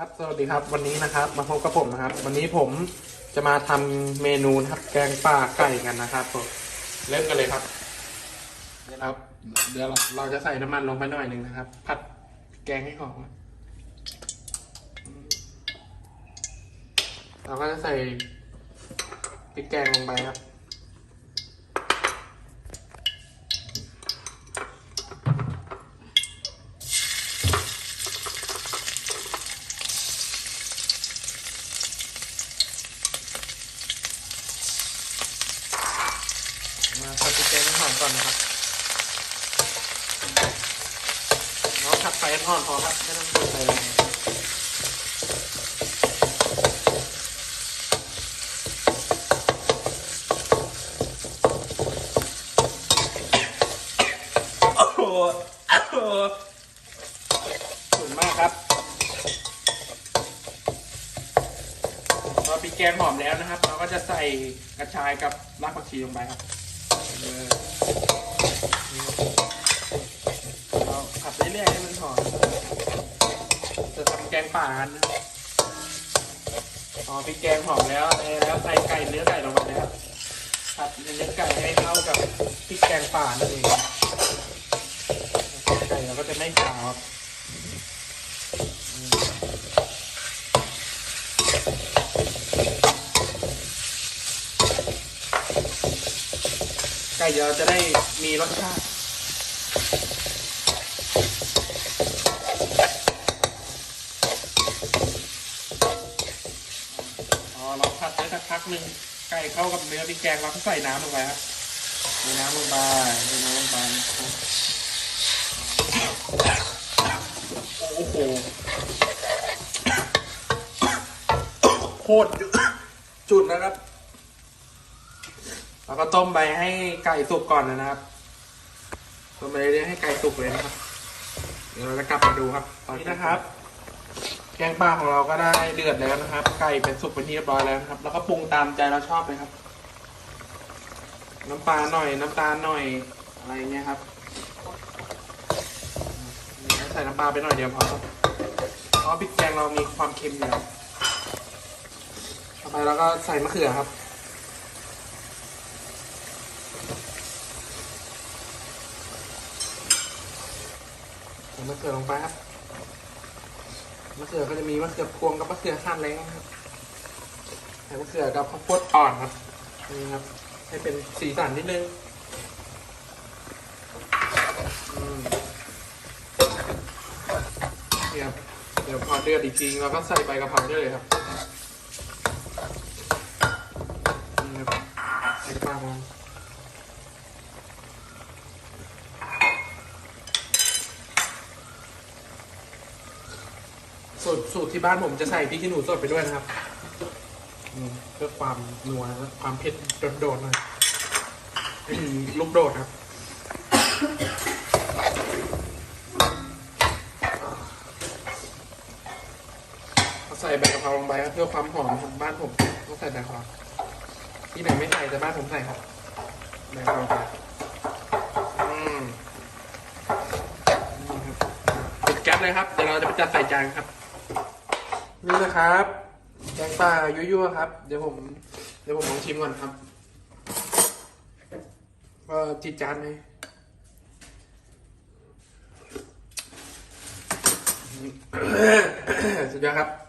ครับ สวัสดีครับ วันนี้นะครับ มาพบกับผมนะครับ วันนี้ผมจะมาทำเมนูนะครับ แกงป่าไก่กันนะครับผมเริ่มกันเลยครับเดี๋ยวเราเดี๋ยวเราเราจะใส่น้ำมันลงไปหน่อยหนึ่งนะครับ ผัดแกงให้หอมเราก็จะใส่พริกแกงลงไปครับ มาผัดพริกแกงหอมก่อนนะครับเราผัดไฟให้อ่อนพอครับไม่ต้องเปิดไฟแรงโอ้โหโอ้โหสุดมากครับพอพริกแกงหอมแล้วนะครับ เราก็จะใส่กระชายกับรากผักชีลงไปครับ เราผัดเรื่อยๆให้มันหอมจะทำแกงป่ากันนะพอพริกแกงหอมแล้วแล้วใส่ไก่เนื้อไก่ลงไปนะครับผัดเนื้อไก่ให้เข้ากับพริกแกงป่านั่นเองไก่เราก็จะไม่ขาวครับอืม ไก่เราจะได้มีรสชาติพอเราผัดได้สักพักหนึ่งไก่เข้ากับเนื้อพริกแกงเราก็ใส่น้ำลงไปครับใส่น้ำลงไปใส่น้ำลงไปโอ้โหโคตรจุดนะครับ เราก็ต้มไปให้ไก่สุกก่อนนะครับต้มไปเรื่อยๆให้ไก่สุกเลยนะครับ เดี๋ยวเราจะกลับมาดูครับตอนนี้นะครับ แกงปลาของเราก็ได้เดือดแล้วนะครับ ไก่เป็นสุกเป็นที่เรียบร้อยแล้วนะครับ แล้วก็ปรุงตามใจเราชอบเลยครับ น้ำปลาหน่อย น้ำตาลหน่อยอะไรเงี้ยครับใส่น้ำปลาไปหน่อยเดียวพอครับเพราะพริกแกงเรามีความเค็มอยู่ต่อไปเราก็ใส่มะเขือครับ มะเขือลงไปครับมะเขือก็จะมีมะเขือพวงกับมะเขือหั่นอะไรนะครับใส่มะเขือกับข้าวโพดอ่อนครับนี่ครับ ให้เป็นสีสันนิดนึงอืมนี่ครับเดี๋ยวพอเดือดอีกทีเราก็ใส่ใบกะเพราได้เลยครับนี่ครับใส่กระเพรา สูตรสูตรที่บ้านผมจะใส่พริกขี้หนูสดไปด้วยนะครับอืมเพื่อความนัวและความเผ็ดโดดๆหน่อยให้มีลูกโดดครับ ใส่ใบกะเพราลงไปครับเพื่อความหอมของบ้านผมต้องใส่ใบกะเพราที่ไหนไม่ใส่แต่บ้านผมใส่ครับใบกะเพราไปอืมนี่ครับปิดแก๊สเลยครับเดี๋ยวเราจะไปจัดใส่จานครับ นี่นะครับแกงปลายั่วๆครับ เดี๋ยวผม เดี๋ยวผมลองชิมก่อนครับว่าจีดจานไหมสุดยอดครับ